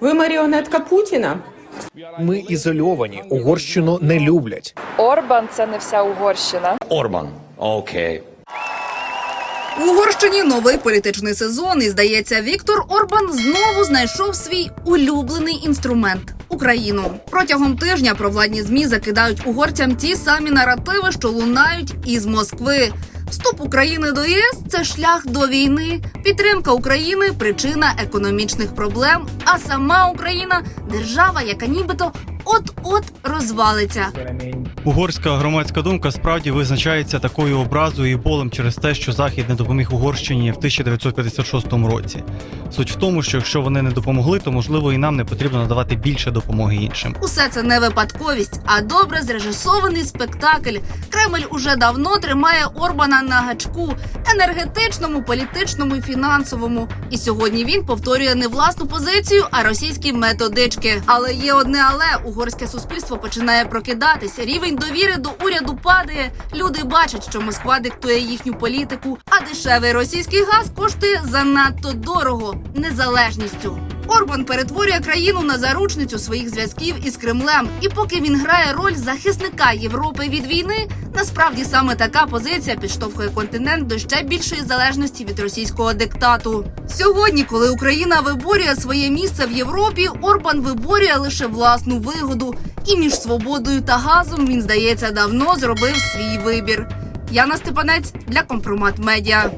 Ви маріонетка Путіна? Ми ізольовані. Угорщину не люблять. Орбан це не вся Угорщина. Орбан. Окей. У Угорщині новий політичний сезон, і здається, Віктор Орбан знову знайшов свій улюблений інструмент Україну. Протягом тижня провладні змі закидають угорцям ті самі наративи, що лунають із Москви. Вступ України до ЄС це шлях до війни. Підтримка України причина економічних проблем. А сама Україна держава, яка нібито от-от розвалиться. Угорська громадська думка справді визначається такою образою і болем через те, що Захід не допоміг Угорщині в 1956 році. Суть в тому, що якщо вони не допомогли, то можливо і нам не потрібно надавати більше допомоги іншим. Усе це не випадковість, а добре зрежисований спектакль. Кремль уже давно тримає Орбана на гачку енергетичному, політичному і фінансовому. І сьогодні він повторює не власну позицію, а російські методички. Але є одне але угорське суспільство починає прокидатися. Рівень довіри до уряду падає. Люди бачать, що Москва диктує їхню політику, а дешевий російський газ коштує занадто дорого незалежністю. Орбан перетворює країну на заручницю своїх зв'язків із Кремлем. І поки він грає роль захисника Європи від війни, насправді саме така позиція підштовхує континент до ще більшої залежності від російського диктату. Сьогодні, коли Україна виборює своє місце в Європі, Орбан виборює лише власну вигоду. І між свободою та газом він здається давно зробив свій вибір. Яна Степанець для компромат медіа.